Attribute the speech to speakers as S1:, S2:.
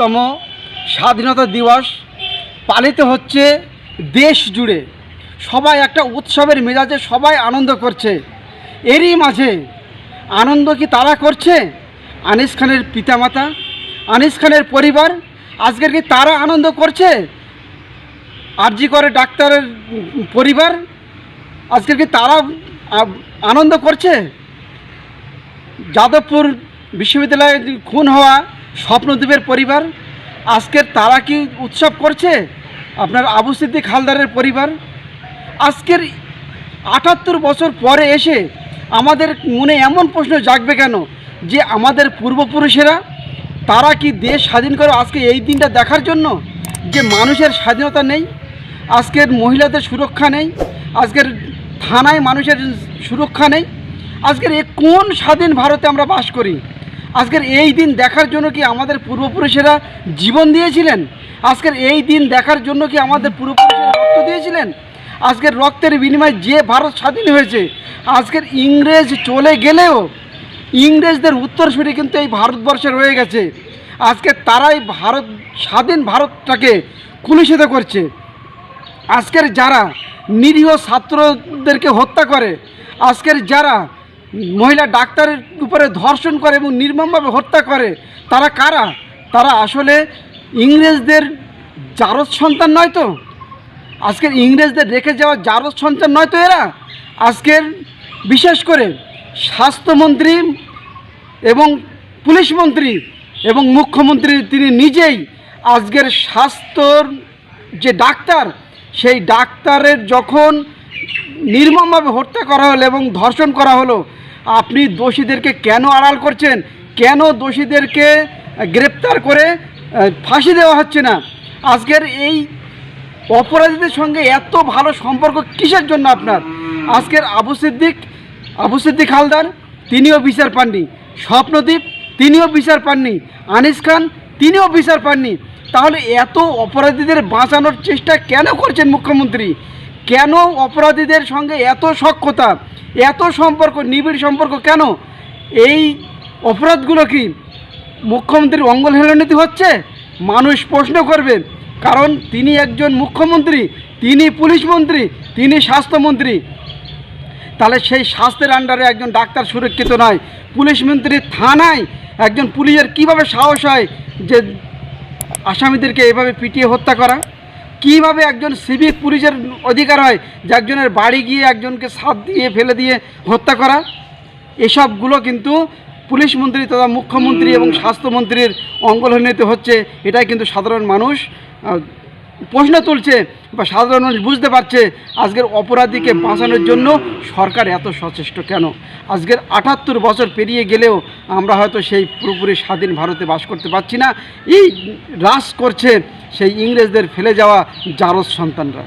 S1: আটাত্তরতম স্বাধীনতা দিবস পালিত হচ্ছে দেশ জুড়ে। সবাই একটা উৎসবের মেজাজে সবাই আনন্দ করছে। এরই মাঝে আনন্দ কি তারা করছে? আনিস খানের পিতামাতা, আনিস খানের পরিবার, আজকের কি তারা আনন্দ করছে? আরজি করে ডাক্তারের পরিবার, আজকের কি তারা আনন্দ করছে? যাদবপুর বিশ্ববিদ্যালয়ে খুন হওয়া স্বপ্নদ্বীপের পরিবার, আজকের তারা কি উৎসব করছে? আপনার আবু সিদ্দিক হালদারের পরিবার, আজকের আটাত্তর বছর পরে এসে আমাদের মনে এমন প্রশ্ন জাগবে কেন? যে আমাদের পূর্বপুরুষেরা, তারা কি দেশ স্বাধীন করে আজকে এই দিনটা দেখার জন্য? যে মানুষের স্বাধীনতা নেই, আজকের মহিলাদের সুরক্ষা নেই, আজকের থানায় মানুষের সুরক্ষা নেই, আজকের এ কোন স্বাধীন ভারতে আমরা বাস করি? আজকের এই দিন দেখার জন্য কি আমাদের পূর্বপুরুষেরা জীবন দিয়েছিলেন? আজকের এই দিন দেখার জন্য কি আমাদের পূর্বপুরুষেরা রক্ত দিয়েছিলেন? আজকের রক্তের বিনিময়ে যে ভারত স্বাধীন হয়েছে, আজকের ইংরেজ চলে গেলেও ইংরেজদের উত্তর উত্তরসূরি কিন্তু এই ভারতবর্ষে রয়ে গেছে। আজকে তারাই ভারত, স্বাধীন ভারতটাকে কুলুষিত করছে। আজকের যারা নিরীহ ছাত্রদেরকে হত্যা করে, আজকের যারা মহিলা ডাক্তারের উপরে ধর্ষণ করে এবং নির্মমভাবে হত্যা করে, তারা কারা? তারা আসলে ইংরেজদের জারজ সন্তান নয় তো? আজকের ইংরেজদের রেখে যাওয়া জারজ সন্তান নয় তো এরা? আজকের বিশেষ করে স্বাস্থ্যমন্ত্রী এবং পুলিশ মন্ত্রী এবং মুখ্যমন্ত্রী তিনি নিজেই আজকের স্বাস্থ্যর যে ডাক্তার, সেই ডাক্তারের যখন নির্মমভাবে হত্যা করা হলো এবং ধর্ষণ করা হলো। আপনি দোষীদেরকে কেন আড়াল করছেন? কেন দোষীদেরকে গ্রেপ্তার করে ফাঁসি দেওয়া হচ্ছে না? আজকের এই অপরাধীদের সঙ্গে এত ভালো সম্পর্ক কিসের জন্য আপনার? আজকের আবু সিদ্দিক আবু সিদ্দিক হালদার, তিনিও বিচার পাননি। স্বপ্নদীপ, তিনিও বিচার পাননি। আনিস খান, তিনিও বিচার পাননি। তাহলে এত অপরাধীদের বাঁচানোর চেষ্টা কেন করছেন মুখ্যমন্ত্রী? কেন অপরাধীদের সঙ্গে এত সক্ষতা এত সম্পর্ক, নিবিড় সম্পর্ক কেন? এই অপরাধগুলো কি মুখ্যমন্ত্রীর অঙ্গল হেলনীতি হচ্ছে? মানুষ প্রশ্ন করবে, কারণ তিনি একজন মুখ্যমন্ত্রী, তিনি পুলিশ মন্ত্রী, তিনি স্বাস্থ্যমন্ত্রী। তাহলে সেই স্বাস্থ্যের আন্ডারে একজন ডাক্তার সুরক্ষিত নয়, পুলিশ মন্ত্রী থানায় একজন পুলিশের কীভাবে সাহস হয় যে আসামিদেরকে এভাবে পিটিয়ে হত্যা করা? কীভাবে একজন সিভিক পুলিশের অধিকার হয় যে একজনের বাড়ি গিয়ে একজনকে সাপ দিয়ে ফেলে দিয়ে হত্যা করা? এসবগুলো কিন্তু পুলিশ মন্ত্রী তথা মুখ্যমন্ত্রী এবং স্বাস্থ্যমন্ত্রীর অঙ্গলহনীতে হচ্ছে, এটাই কিন্তু সাধারণ মানুষ প্রশ্ন তুলছে বা সাধারণ মানুষ বুঝতে পারছে আজকের অপরাধীকে বাঁচানোর জন্য সরকার এত সচেষ্ট কেন? আজকের আটাত্তর বছর পেরিয়ে গেলেও আমরা হয়তো সেই পুরোপুরি স্বাধীন ভারতে বাস করতে পারছি না। এই হ্রাস করছে সেই ইংরেজদের ফেলে যাওয়া জারজ সন্তানরা।